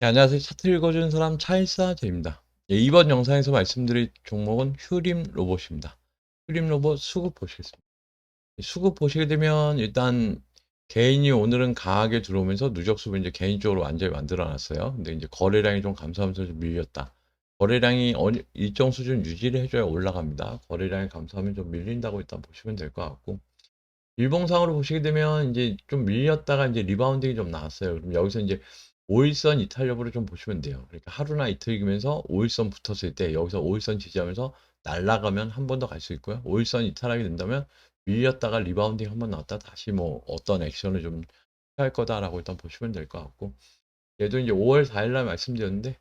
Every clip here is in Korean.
네, 안녕하세요. 차트 읽어주는 사람 차일사제입니다. 예, 이번 영상에서 말씀드릴 종목은 휴림 로봇입니다. 휴림 로봇 수급 보시겠습니다. 수급 보시게 되면 일단 개인이 오늘은 강하게 들어오면서 누적 수급 이제 개인적으로 완전히 만들어 놨어요. 근데 이제 거래량이 좀 감소하면서 좀 밀렸다. 거래량이 어느- 일정 수준 유지를 해줘야 올라갑니다. 거래량이 감소하면 좀 밀린다고 일단 보시면 될 것 같고. 일봉상으로 보시게 되면 이제 좀 밀렸다가 이제 리바운딩이 좀 나왔어요. 그럼 여기서 이제 5일선 이탈 여부를 좀 보시면 돼요. 그러니까 하루나 이틀이면서 5일선 붙었을 때 여기서 5일선 지지하면서 날아가면 한 번 더 갈 수 있고요. 5일선 이탈하게 된다면 밀렸다가 리바운딩 한 번 나왔다 다시 뭐 어떤 액션을 좀 취할 거다라고 일단 보시면 될 것 같고 얘도 이제 5월 4일 날 말씀드렸는데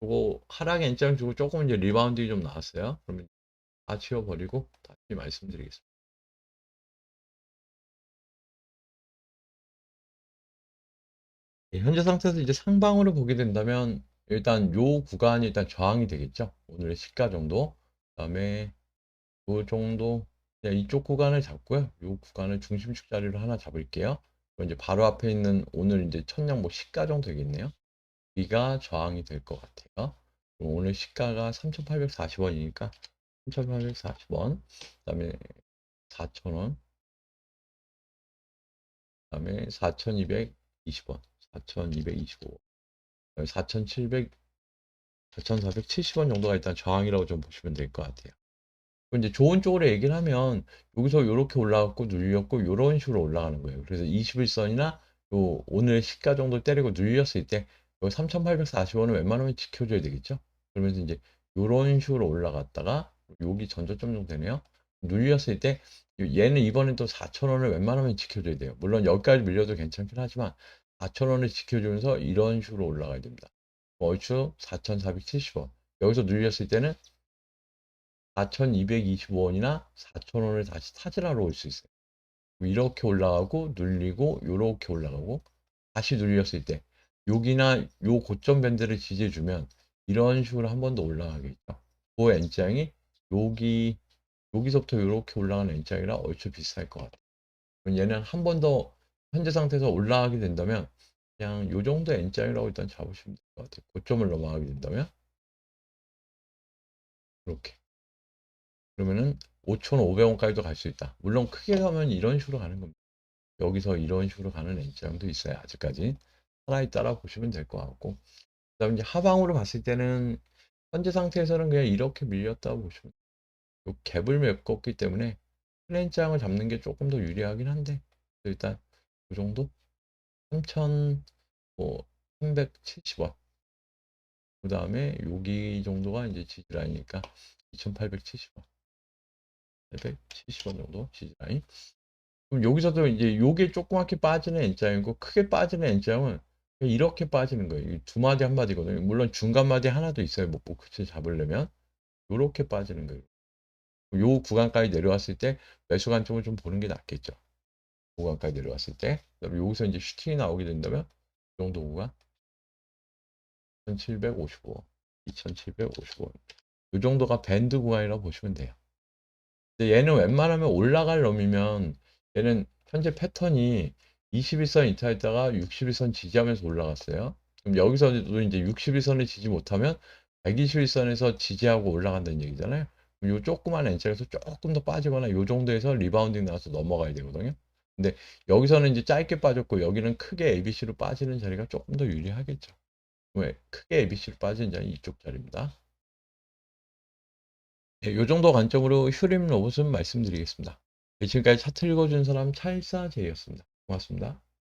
그거 하락 엔장 주고 조금 이제 리바운딩이 좀 나왔어요. 그러면 다 치워버리고 다시 말씀드리겠습니다. 예, 현재 상태에서 이제 상방으로 보게 된다면 일단 요 구간이 일단 저항이 되겠죠. 오늘의 시가 정도. 그다음에 요 정도 이쪽 구간을 잡고요. 요 구간을 중심축 자리로 하나 잡을게요. 그럼 이제 바로 앞에 있는 오늘 이제 천냥목 시가 정도 되겠네요. 여기가 저항이 될 것 같아요. 오늘 시가가 3,840원이니까 3,840원. 그다음에 4,000원. 그다음에 4,220원. 4,225원. 4,700, 4,470원 정도가 일단 저항이라고 좀 보시면 될 것 같아요. 이제 좋은 쪽으로 얘기를 하면 여기서 이렇게 올라갔고 눌렸고 이런 식으로 올라가는 거예요. 그래서 21선이나 요 오늘 시가 정도 때리고 눌렸을 때 여기 3,840원은 웬만하면 지켜줘야 되겠죠. 그러면서 이제 이런 식으로 올라갔다가 여기 전저점 정도 되네요. 눌렸을 때 얘는 이번엔 또 4,000원을 웬만하면 지켜줘야 돼요. 물론 여기까지 밀려도 괜찮긴 하지만 4,000원을 지켜주면서 이런 식으로 올라가야 됩니다. 얼추 4,470원. 여기서 눌렸을 때는 4,225원이나 4,000원을 다시 타진하러 올 수 있어요. 이렇게 올라가고 눌리고 이렇게 올라가고 다시 눌렸을 때 여기나 요 고점 밴드를 지지해 주면 이런 식으로 한 번 더 올라가겠죠. 그 N장이 여기 여기서부터 이렇게 올라가는 N장이랑 얼추 비슷할 것 같아요. 얘는 한 번 더 현재 상태에서 올라가게 된다면 그냥 요 정도 N장이라고 일단 잡으시면 될 것 같아요. 고점을 넘어가게 된다면 이렇게 그러면은 5,500원까지도 갈 수 있다. 물론 크게 가면 이런 식으로 가는 겁니다. 여기서 이런 식으로 가는 N장도 있어요. 아직까지 살아있다라 보시면 될 것 같고 그 다음 이제 하방으로 봤을 때는 현재 상태에서는 그냥 이렇게 밀렸다고 보시면 돼요. 요 갭을 메꿨기 때문에 플랜장을 잡는 게 조금 더 유리하긴 한데 일단 이 정도 3,370원 그 다음에 여기 정도가 이제 지지라인이니까 2,870원 870원 정도 지지라인 그럼 여기서도 이제 요게 조그맣게 빠지는 N자이고 크게 빠지는 N자은 이렇게 빠지는 거예요. 이두 마디 한 마디거든요. 물론 중간 마디 하나도 있어요. 뭐 목표치 잡으려면 요렇게 빠지는 거예요. 요 구간까지 내려왔을 때 매수 관점을 좀 보는 게 낫겠죠. 구간까지 내려왔을 때 그다음에 여기서 이제 슈팅이 나오게 된다면 이 정도 구간 1755 2755원 이 정도가 밴드 구간이라고 보시면 돼요. 근데 얘는 웬만하면 올라갈 놈이면 얘는 현재 패턴이 21선 이탈했다가 61선 지지하면서 올라갔어요. 그럼 여기서도 이제 61선을 지지 못하면 121선에서 지지하고 올라간다는 얘기잖아요. 요 조그만 N자에서 조금 더 빠지거나 요 정도에서 리바운딩 나와서 넘어가야 되거든요. 근데 여기서는 이제 짧게 빠졌고 여기는 크게 ABC로 빠지는 자리가 조금 더 유리하겠죠. 왜? 크게 ABC로 빠지는 자리 이쪽 자리입니다. 네, 요 정도 관점으로 휴림 로봇은 말씀드리겠습니다. 네, 지금까지 차트 읽어준 사람 차일사제이였습니다. 고맙습니다.